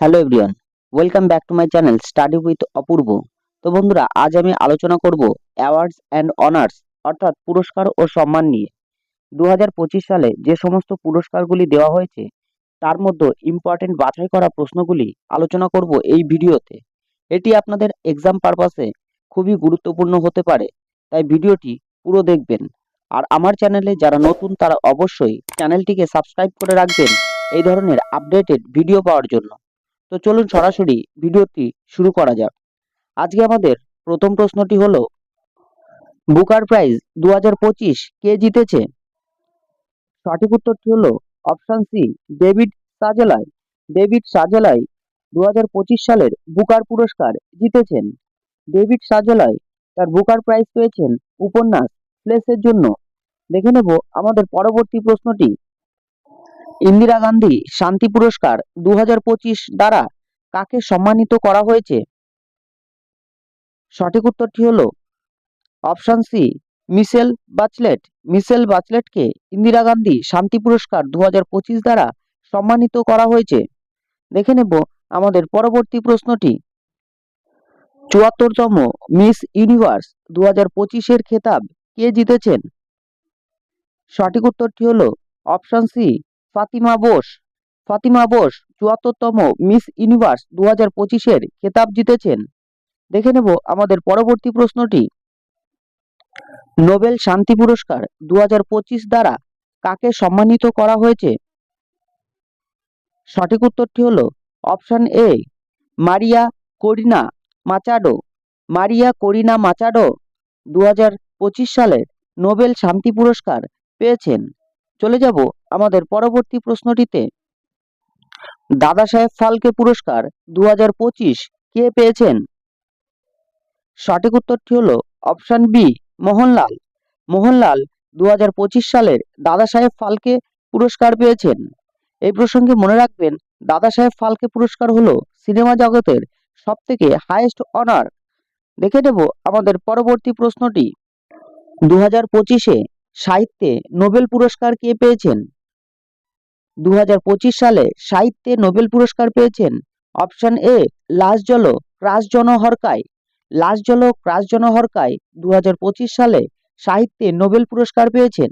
Hello everyone, welcome back to my channel study with Apurba. তো বন্ধুরা, আজ আমি আলোচনা করব অ্যাওয়ার্ডস অ্যান্ড অনার্স, অর্থাৎ পুরস্কার ও সম্মান নিয়ে। দু হাজার পঁচিশ সালে যে সমস্ত পুরস্কারগুলি দেওয়া হয়েছে, তার মধ্যে ইম্পর্টেন্ট বাছাই করা প্রশ্নগুলি আলোচনা করব এই ভিডিওতে। এটি আপনাদের এক্সাম পারপাসে খুবই গুরুত্বপূর্ণ হতে পারে, তাই ভিডিওটি পুরো দেখবেন। আর আমার চ্যানেলে যারা নতুন, তারা অবশ্যই চ্যানেলটিকে সাবস্ক্রাইব করে রাখবেন এই ধরনের আপডেটেড ভিডিও পাওয়ার জন্য। তো চলুন সরাসরি ভিডিওটি শুরু করা যাক। আজকে আমাদের প্রথম প্রশ্নটি হলো, বুকার প্রাইজ দু হাজার পঁচিশ কে জিতেছে? সঠিক উত্তরটি হলো option C, David Szalay. David Szalay দু হাজার পঁচিশ সালের বুকার পুরস্কার জিতেছেন। ডেভিড সাজেলাই তার বুকার প্রাইজ পেয়েছেন উপন্যাস প্লেসের জন্য। দেখে নেব আমাদের পরবর্তী প্রশ্নটি ইন্দিরা গান্ধী শান্তি পুরস্কার দু হাজার পঁচিশ দ্বারা কাকে সম্মানিত করা হয়েছে? সঠিক উত্তরটি হল option C, Michelle Bachelet. Michelle বাচলেটকে Indira Gandhi শান্তি পুরস্কার দু হাজার পঁচিশ দ্বারা সম্মানিত করা হয়েছে। দেখে নেব আমাদের পরবর্তী প্রশ্নটি। চুয়াত্তরতম মিস ইউনিভার্স দু হাজার পঁচিশের খেতাব কে জিতেছেন? সঠিক উত্তরটি হল option C Fatima Bosch. Fatima Bosch, চুয়াত্তরতম Miss Universe দু হাজার পঁচিশের খেতাব জিতেছেন। দেখে নেব আমাদের পরবর্তী প্রশ্নটি। নোবেল শান্তি পুরস্কার দু হাজার পঁচিশ দ্বারা কাকে সম্মানিত করা হয়েছে? সঠিক উত্তরটি হল অপশন এ, মারিয়া করিনা মাচাডো। মারিয়া করিনা মাচাডো দু হাজার পঁচিশ সালের নোবেল শান্তি পুরস্কার পেয়েছেন। চলে যাব আমাদের পরবর্তী প্রশ্নটিতে। দাদা সাহেব ফালকে পুরস্কার দু হাজার পঁচিশ কে পেয়েছেন? সঠিক উত্তরটি হল অপশান বি, মোহনলাল। মোহনলাল দু হাজার পঁচিশ সালের দাদা সাহেব ফালকে পুরস্কার পেয়েছেন। এই প্রসঙ্গে মনে রাখবেন, দাদা সাহেব ফালকে পুরস্কার হলো সিনেমা জগতের সব থেকে হায়েস্ট অনার দেখে নেব আমাদের পরবর্তী প্রশ্নটি। দু হাজার পঁচিশে সাহিত্যে নোবেল পুরস্কার কে পেয়েছেন? দু হাজার পঁচিশ সালে সাহিত্যে নোবেল পুরস্কার পেয়েছেন অপশন এ লাস জল ক্রাস জনহরকায় লাস জল ক্রাস জনহরকায় দু হাজার পঁচিশ সালে সাহিত্যে নোবেল পুরস্কার পেয়েছেন।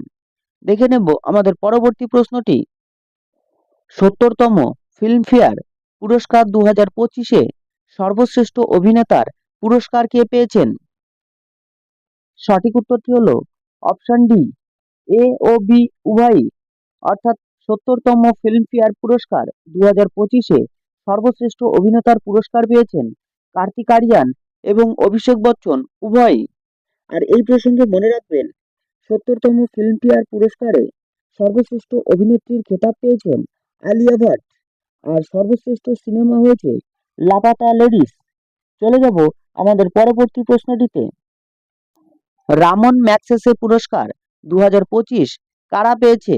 দেখে নেব আমাদের পরবর্তী প্রশ্নটি। সত্তরতম ফিল্মফেয়ার পুরস্কার দু হাজার পঁচিশে সর্বশ্রেষ্ঠ অভিনেতার পুরস্কার কে পেয়েছেন? সঠিক উত্তরটি হলো অপশন ডি, এ ও বি উভয়ই, অর্থাৎ সত্তরতম ফিল্মফেয়ার পুরস্কার দু হাজার পঁচিশে সর্বশ্রেষ্ঠ অভিনেতার পুরস্কার পেয়েছেন কার্তিক আরিয়ান এবং অভিষেক বচ্চন, উভয়ই। আর এই প্রসঙ্গে মনে রাখবেন, সত্তরতম ফিল্মফেয়ার পুরস্কারে সর্বশ্রেষ্ঠ অভিনেত্রীর খেতাব পেয়েছেন আলিয়া ভাট আর সর্বশ্রেষ্ঠ সিনেমা হয়েছে লাপাতা লেডিস চলে যাব আমাদের পরবর্তী প্রশ্নটিতে। রামন ম্যাক্সেসে পুরস্কার দু হাজার পঁচিশ। কারা পেয়েছে?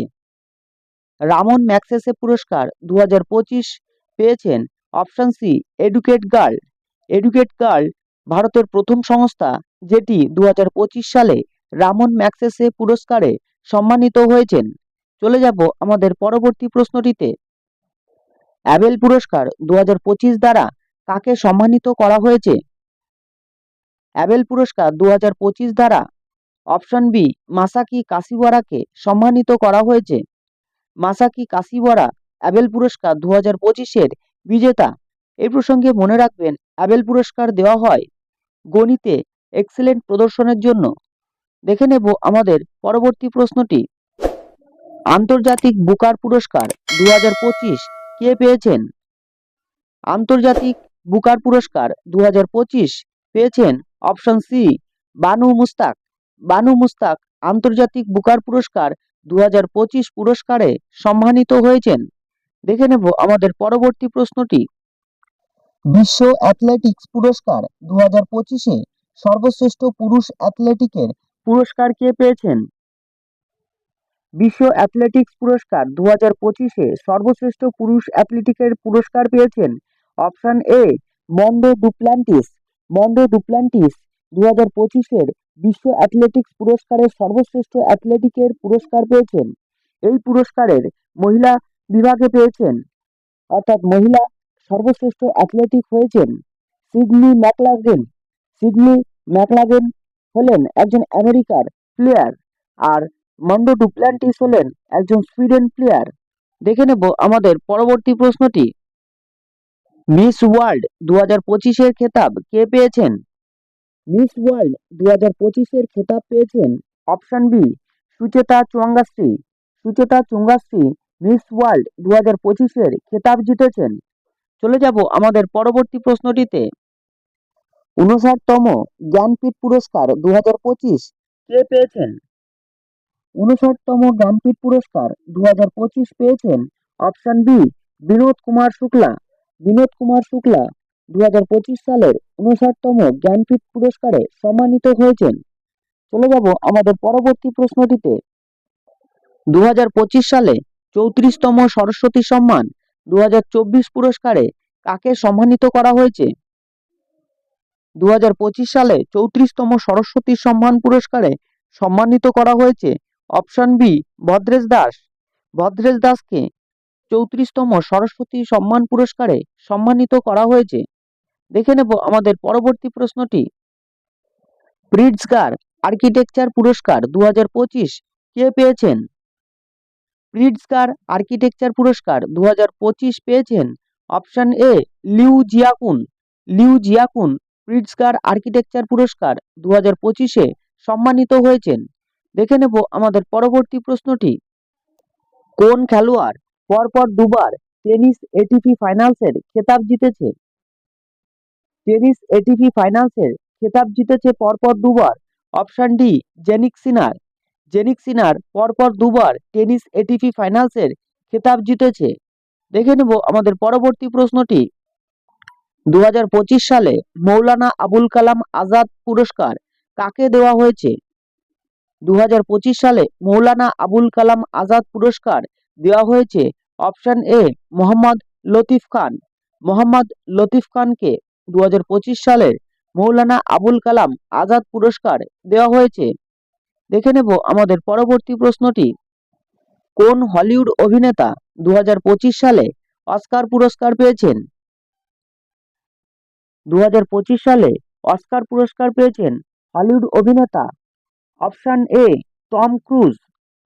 রামন ম্যাক্সেসে পুরস্কার দু হাজার পঁচিশ পেয়েছেন option C, educate girl. Educate girl ভারতের প্রথম সংস্থা, যেটি দু হাজার পঁচিশ সালে রামন ম্যাক্সেসে পুরস্কারে সম্মানিত হয়েছেন। চলে যাব আমাদের পরবর্তী প্রশ্নটিতে। অ্যাবেল পুরস্কার দু হাজার পঁচিশ দ্বারা কাকে সম্মানিত করা হয়েছে? অ্যাবেল পুরস্কার দু হাজার পঁচিশ দ্বারা অপশন বি মাসাকি কাশিওয়ারাকে সম্মানিত করা হয়েছে। মাসাকি কাশিওয়ারা অ্যাবেল পুরস্কার দু হাজার পঁচিশের বিজেতা। এই প্রসঙ্গে মনে রাখবেন অ্যাবেল পুরস্কার দেওয়া হয় গণিতে এক্সেলেন্ট প্রদর্শনের জন্য। দেখে নেব আমাদের পরবর্তী প্রশ্নটি। আন্তর্জাতিক বুকার পুরস্কার দু হাজার পঁচিশ কে পেয়েছেন? আন্তর্জাতিক বুকার পুরস্কার দু হাজার পঁচিশ পেয়েছেন অপশন সি, বানু মুস্তাক। বানু মুস্তাক আন্তর্জাতিক বুকার পুরস্কার দু হাজার পঁচিশ পুরস্কারে সম্মানিত হয়েছেন। দেখে নেব আমাদের পরবর্তী প্রশ্নটি। বিশ্ব অ্যাথলেটিক্স পুরস্কার দু হাজার পঁচিশে সর্বশ্রেষ্ঠ পুরুষ অ্যাথলেটিকের পুরস্কার কে পেয়েছেন? বিশ্ব অ্যাথলেটিক্স পুরস্কার দু হাজার পঁচিশে সর্বশ্রেষ্ঠ পুরুষ অ্যাথলেটিকের পুরস্কার পেয়েছেন। Option A Mondo Duplantis Mondo Duplantis দু হাজার পঁচিশের বিশ্ব অ্যাথলেটিক্স পুরস্কারের সর্বশ্রেষ্ঠ অ্যাথলেটিকের পুরস্কার পেয়েছেন। এই পুরস্কারের মহিলা বিভাগে পেয়েছেন, অর্থাৎ মহিলা সর্বশ্রেষ্ঠ অ্যাথলেটিক হয়েছেন সিডনি ম্যাকলাগেন সিডনি ম্যাকলাগেন হলেন একজন আমেরিকার প্লেয়ার আর মন্ডো ডুপ্ল্যান্টিস হলেন একজন সুইডেন প্লেয়ার দেখে নেব আমাদের পরবর্তী প্রশ্নটি। মিস ওয়ার্ল্ড দু হাজার পঁচিশের খেতাব কে পেয়েছেন? মিস ওয়ার্ল্ড দু হাজার পঁচিশের খেতাব পেয়েছেন option B Suchata Chuangsri Suchata Chuangsri Miss World দু হাজার পঁচিশের খেতাব জিতেছেন। চলে যাব আমাদের পরবর্তী প্রশ্নটিতে। উনষাটতম জ্ঞানপীঠ পুরস্কার দু হাজার পঁচিশ কে পেয়েছেন? উনষাটতম জ্ঞানপীঠ পুরস্কার দু হাজার পঁচিশ পেয়েছেন অপশন বি বিনোদ কুমার শুক্লা। বিনোদ কুমার শুক্লা দু হাজার পঁচিশ সালের উনষাটতম জ্ঞানপীঠ পুরস্কারে সম্মানিত হয়েছেন। চলে যাব আমাদের পরবর্তী প্রশ্নটিতে। দু হাজার পঁচিশ সালে চৌত্রিশতম সরস্বতী সম্মান দু হাজার চব্বিশ পুরস্কারে কাকে সম্মানিত করা হয়েছে? দু হাজার পঁচিশ সালে চৌত্রিশতম সরস্বতী সম্মান পুরস্কারে সম্মানিত করা হয়েছে অপশন বি, ভদ্রেশ দাস। ভদ্রেশ দাসকে চৌত্রিশতম সরস্বতী সম্মান পুরস্কারে সম্মানিত করা হয়েছে। দেখে নেব আমাদের পরবর্তী প্রশ্নটি। প্রিটসগার আর্কিটেকচার পুরস্কার দু হাজার পঁচিশ কে পেয়েছেন? প্রিটসগার আর্কিটেকচার পুরস্কার দু হাজার পঁচিশ পেয়েছেন? Option A, Liu Jiakun. Liu Jiakun Pritzker architecture পুরস্কার দু হাজার পঁচিশে সম্মানিত হয়েছেন। দেখে নেব আমাদের পরবর্তী প্রশ্নটি। কোন খেলোয়াড় পরপর দুবার টেনিস এটিপি ফাইনালসের খেতাব জিতেছে। টেনিস এটিপি ফাইনালসের খেতাব জিতেছে পরপর দুবার অপশন ডি জেনিক সিনার। জেনিক সিনার পরপর দুবার টেনিস এটিপি ফাইনালসের খেতাব জিতেছে। দেখে নেব আমাদের পরবর্তী প্রশ্নটি। দু হাজার পঁচিশ সালে মৌলানা আবুল কালাম আজাদ পুরস্কার কাকে দেওয়া হয়েছে? দু হাজার পঁচিশ সালে মৌলানা আবুল কালাম আজাদ পুরস্কার দেওয়া হয়েছে। Option A, Mohammad Latif Khan. Mohammad Latif খানকে দু হাজার পঁচিশ সালের মৌলানা আবুল কালাম আজাদ পুরস্কার দেওয়া হয়েছে। দেখে নেব আমাদের পরবর্তী প্রশ্নটি। কোন হলিউড অভিনেতা দু হাজার পঁচিশ সালে অস্কার পুরস্কার পেয়েছেন? দু হাজার পঁচিশ সালে অস্কার পুরস্কার পেয়েছেন হলিউড অভিনেতা। Option A, Tom Cruise.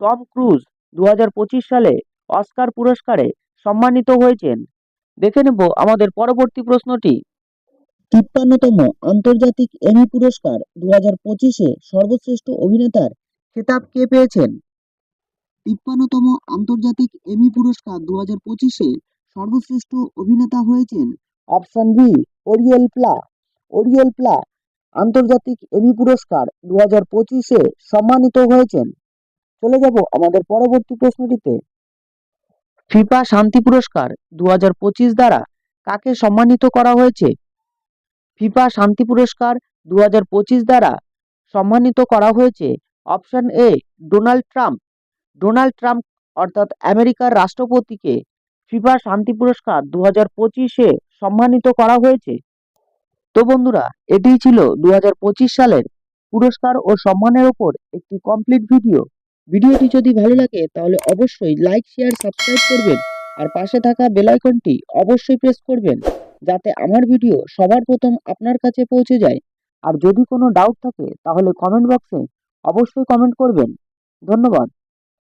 Tom Cruise দু হাজার পঁচিশ সালে অস্কার পুরস্কারে সম্মানিত হয়েছেন। দেখে নেব আমাদের পরবর্তী প্রশ্নটি। তিপ্পান্নতম আন্তর্জাতিক এমি পুরস্কার দু হাজার পঁচিশে সর্বশ্রেষ্ঠ অভিনেতার খেতাব কে পেয়েছেন? তিপ্পান্নতম আন্তর্জাতিক এমি পুরস্কার দু হাজার পঁচিশে সর্বশ্রেষ্ঠ অভিনেতা হয়েছেন option B, Oriol Pla. Oriol Pla আন্তর্জাতিক এমি পুরস্কার দু হাজার পঁচিশে সম্মানিত হয়েছেন। চলে যাব আমাদের পরবর্তী প্রশ্নটিতে। ফিফা শান্তি পুরস্কার দু হাজার পঁচিশ দ্বারা কাকে সম্মানিত করা হয়েছে? ফিফা শান্তি পুরস্কার দু হাজার পঁচিশ দ্বারা সম্মানিত করা হয়েছে option A, Donald Trump. Donald Trump অর্থাৎ আমেরিকার রাষ্ট্রপতিকে ফিফা শান্তি পুরস্কার দু হাজার পঁচিশে সম্মানিত করা হয়েছে। তো বন্ধুরা, এটিই ছিল দু হাজার পঁচিশ সালের পুরস্কার ও সম্মানের ওপর একটি কমপ্লিট ভিডিও ভিডিওটি যদি ভালো লাগে, তাহলে অবশ্যই লাইক শেয়ার সাবস্ক্রাইব করবেন। আর পাশে থাকা বেল আইকনটি অবশ্যই প্রেস করবেন, যাতে আমার ভিডিও সবার প্রথম আপনার কাছে পৌঁছে যায়। আর যদি কোনো ডাউট থাকে, তাহলে কমেন্ট বক্সে অবশ্যই কমেন্ট করবেন। ধন্যবাদ।